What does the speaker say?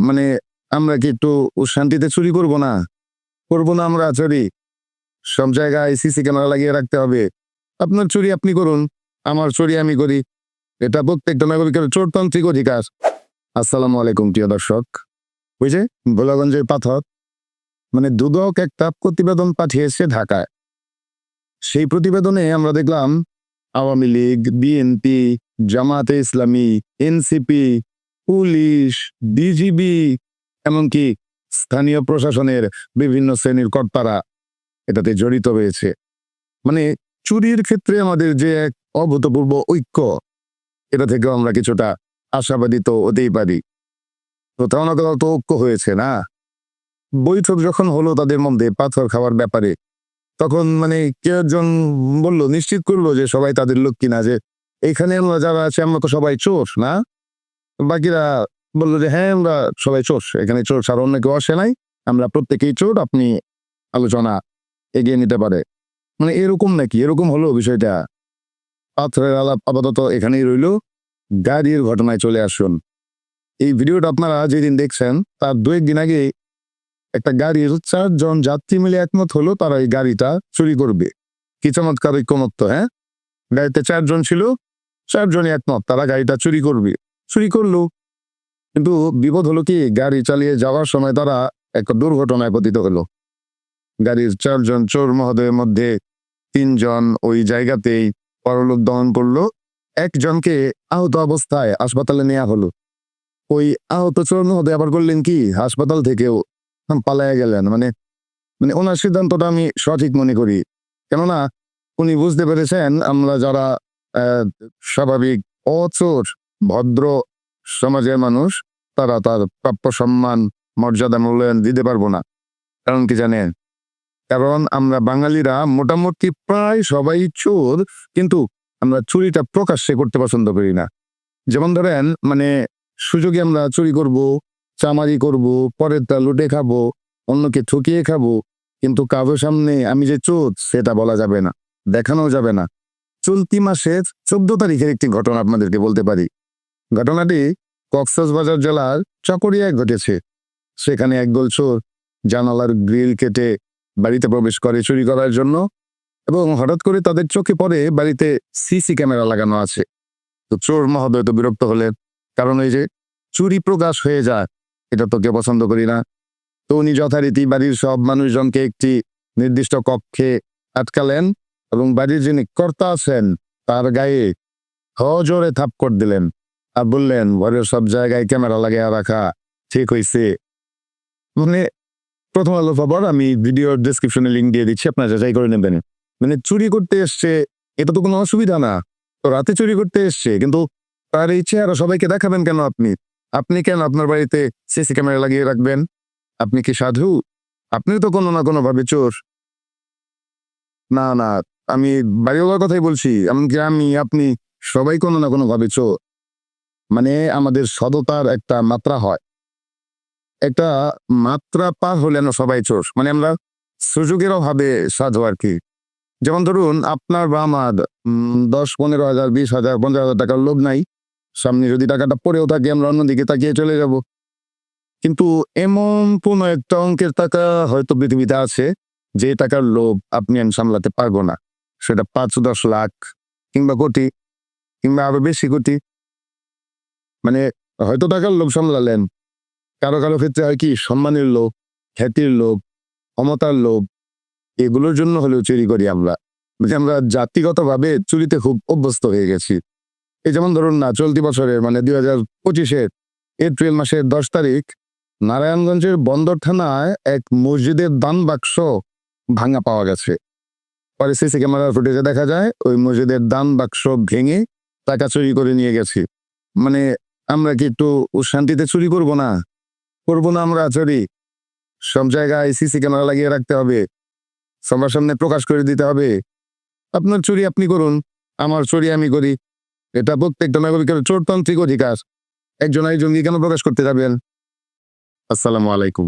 মানে আমরা কি একটু শান্তিতে চুরি করব না? করব না আমরা চুরি। সব জায়গায় সিসি ক্যামেরা লাগিয়ে রাখতে হবে। আপনার চুরি আপনি করুন, আমার চুরি আমি করি। এটা প্রত্যেকটা নাগরিকের চোরতান্ত্রিক অধিকার। আসসালামু আলাইকুম, প্রিয় দর্শক। বুঝে ভোলাগঞ্জের পাথর মানে দুদক একটা প্রতিবেদন পাঠিয়েছে ঢাকায়। সেই প্রতিবেদনে আমরা দেখলাম আওয়ামী লীগ, বিএনপি, জামাতে ইসলামী এনসিপি পুলিশ ডিজিবি এমনকি স্থানীয় প্রশাসনের বিভিন্ন শ্রেণির কর্তারা এটাতে জড়িত রয়েছে। মানে চুরির ক্ষেত্রে আমাদের যে এক অভূতপূর্ব ঐক্য, এটা থেকেও আমরা কিছুটা আশাবাদী তো হতেই পারি। কোথাও না কোথাও তো ঐক্য হয়েছে না? বৈঠক যখন হলো তাদের মধ্যে পাথর খাওয়ার ব্যাপারে, তখন মানে কে একজন বলল, নিশ্চিত করল যে সবাই তাদের লোক কিনা যে এখানে আমরা যারা আছে আমরা তো সবাই চোর, না? বাকিরা বলল যে হ্যাঁ আমরা সবাই চোর, এখানে চোর ছাড়া অন্য কেউ আসে নাই। আমরা প্রত্যেকেই চোর, আপনি আলোচনা এগিয়ে নিতে পারে। মানে এরকম নাকি? এরকম হলো বিষয়টা? পাথরের আলাপ আপাতত এখানেই রইল। গাড়ির ঘটনায় চলে আসুন। এই ভিডিওটা আপনারা যেদিন দেখছেন, তার দু একদিন আগে একটা গাড়ির চারজন যাত্রী মিলে একমত হলো, তারা এই গাড়িটা চুরি করবে। কি চমৎকার ঐক্যমত্য হ্যাঁ? গাড়িতে চারজন ছিল, চারজনই একমত, তারা গাড়িটা চুরি করবে। চুরি করল। কিন্তু বিপদ হলো কি, গাড়ি চালিয়ে যাওয়ার সময় তারা একটা দুর্ঘটনায় পতিত হলো। গাড়ির চারজন চোর মহোদয়ের মধ্যে তিনজন ওই জায়গাতেই পরলোক দহন করল। একজনকে আহত অবস্থায় হাসপাতালে নেওয়া হলো। ওই আহত চোর মহোদয় আবার করলেন কি, হাসপাতাল থেকেও পালায়া গেলেন। মানে মানে ওনার সিদ্ধান্তটা আমি সঠিক মনে করি। কেননা, উনি বুঝতে পেরেছেন, আমরা যারা স্বাভাবিক অচোর ভদ্র সমাজের মানুষ, তারা তার প্রাপ্য সম্মান, মর্যাদা মূল্যায়ন দিতে পারব না। কারণ কি জানেন? কারণ আমরা বাঙালিরা মোটামুটি প্রায় সবাই চোর, কিন্তু আমরা চুরিটা প্রকাশ্যে করতে পছন্দ করি না। যেমন ধরেন মানে সুযোগে আমরা চুরি করব, চামারি করব, পরেরটা লুটে খাব, অন্যকে ঠকিয়ে খাব, কিন্তু কারোর সামনে আমি যে চোর, সেটা বলা যাবে না, দেখানো যাবে না। চলতি মাসের চোদ্দ তারিখের একটি ঘটনা আপনাদেরকে বলতে পারি। ঘটনাটি কক্সবাজার জেলার চকরিয়ায় ঘটেছে। সেখানে একদল চোর জানালার গ্রিল কেটে বাড়িতে প্রবেশ করে চুরি করার জন্য এবং হঠাৎ করে তাদের চোখে পড়ে বাড়িতে সিসি ক্যামেরা লাগানো আছে। তো চোর মহোদয় তো বিরক্ত হলেন, কারণ ওই যে চুরি প্রকাশ হয়ে যায়, এটা তো কেউ পছন্দ করি না। তো উনি যথারীতি বাড়ির সব মানুষজনকে একটি নির্দিষ্ট কক্ষে আটকালেন এবং বাড়ির যিনি কর্তা আছেন, তার গায়ে হজোরে থাপ্পড় দিলেন। আর বললেন, ঘরের সব জায়গায় ক্যামেরা লাগিয়ে রাখা ঠিক হয়েছে মানে প্রথম আলো খবর আমি ভিডিওর ডেসক্রিপশনে লিঙ্ক দিয়ে দিচ্ছি, আপনারা যাচাই করে নেবেন। মানে চুরি করতে এসছে, এটা তো কোনো অসুবিধা না। তো রাতে চুরি করতে এসছে, কিন্তু তার এই চেহারা সবাইকে দেখাবেন কেন আপনি? আপনি কেন আপনার বাড়িতে সিসি ক্যামেরা লাগিয়ে রাখবেন? আপনি কি সাধু? আপনি তো কোনো না কোনো ভাবে চোর। না না, আমি বাড়িওয়ালার কথাই বলছি, এমনকি আমি, আপনি সবাই কোনো না কোনো ভাবে চোর। মানে আমাদের সততার একটা মাত্রা হয়। একটা মাত্রা পার হলে না সবাই চোর। মানে আমরা সুযোগের অভাবে সাধু আর কি। যেমন ধরুন, আপনার বা আমার দশ, পনেরো হাজার, বিশ হাজার, পঞ্চাশ হাজার টাকার লোভ নাই। সামনে যদি টাকাটা পড়েও থাকে, আমরা অন্যদিকে তাকিয়ে চলে যাব। কিন্তু এমন কোনো একটা অঙ্কের টাকা হয়তো পৃথিবীতে আছে, যে টাকার লোভ আপনি আমি সামলাতে পারব না। সেটা পাঁচ, দশ লাখ, কিংবা কোটি, কিংবা আরও বেশি কোটি। মানে হয়তো টাকার লোভ সামলালেন। কারও কারও ক্ষেত্রে হয় কি, সম্মানের লোভ, খ্যাতির লোভ, ক্ষমতার লোভ, এগুলোর জন্য হলেও চুরি করি আমরা। যে আমরা জাতিগতভাবে চুরিতে খুব অভ্যস্ত হয়ে গেছি। এই যেমন ধরুন না, চলতি বছরের মানে দুই হাজার পঁচিশের এপ্রিল মাসের দশ তারিখ, নারায়ণগঞ্জের বন্দর থানায় এক মসজিদের দান বাক্স ভাঙা পাওয়া গেছে। পরে সিসি ক্যামেরার ফুটেজে দেখা যায়, ওই মসজিদের দান বাক্স ভেঙে টাকা চুরি করে নিয়ে গেছি। মানে আমরা কি একটু শান্তিতে চুরি করব না? করব না আমরা চুরি। সব জায়গায় সিসি ক্যামেরা লাগিয়ে রাখতে হবে। সবার সামনে প্রকাশ করে দিতে হবে। আপনার চুরি আপনি করুন, আমার চুরি আমি করি। এটা প্রত্যেকটা নাগরিকের চোরতান্ত্রিক অধিকার। একজন আরেকজনকে কেন প্রকাশ করতে যাবেন? আসসালামু আলাইকুম।